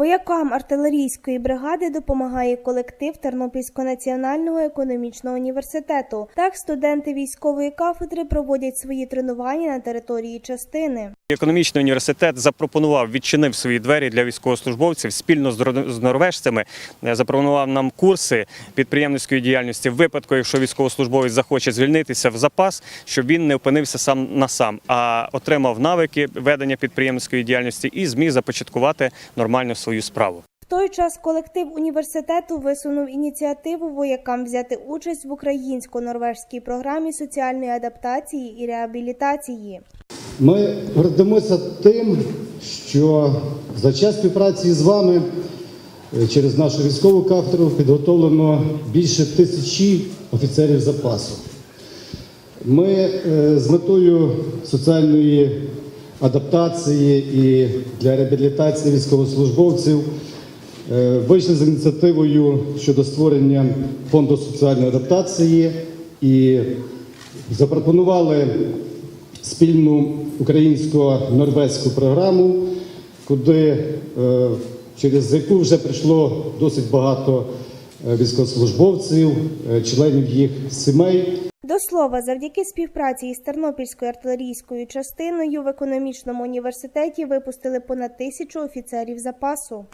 Воякам артилерійської бригади допомагає колектив Тернопільського національного економічного університету. Так, студенти військової кафедри проводять свої тренування на території частини. Економічний університет запропонував відчинив свої двері для військовослужбовців спільно з нор- норвежцями. е, Запропонував нам курси підприємницької діяльності в випадку, якщо військовослужбовець захоче звільнитися в запас, щоб він не опинився сам на сам, а отримав навики ведення підприємницької діяльності і зміг започаткувати нормально свою справу. В той час колектив університету висунув ініціативу воякам взяти участь в українсько-норвежській програмі соціальної адаптації і реабілітації. Ми гордимося тим, що за час співпраці з вами е, через нашу військову кафедру підготовлено більше тисячі офіцерів запасу. Ми е, з метою соціальної адаптації і для реабілітації військовослужбовців е, вийшли з ініціативою щодо створення фонду соціальної адаптації і запропонували спільну українсько-норвезьку програму, куди е, через яку вже прийшло досить багато е, військовослужбовців, е, членів їх сімей. До слова, завдяки співпраці із Тернопільською артилерійською частиною в економічному університеті випустили понад тисячу офіцерів запасу.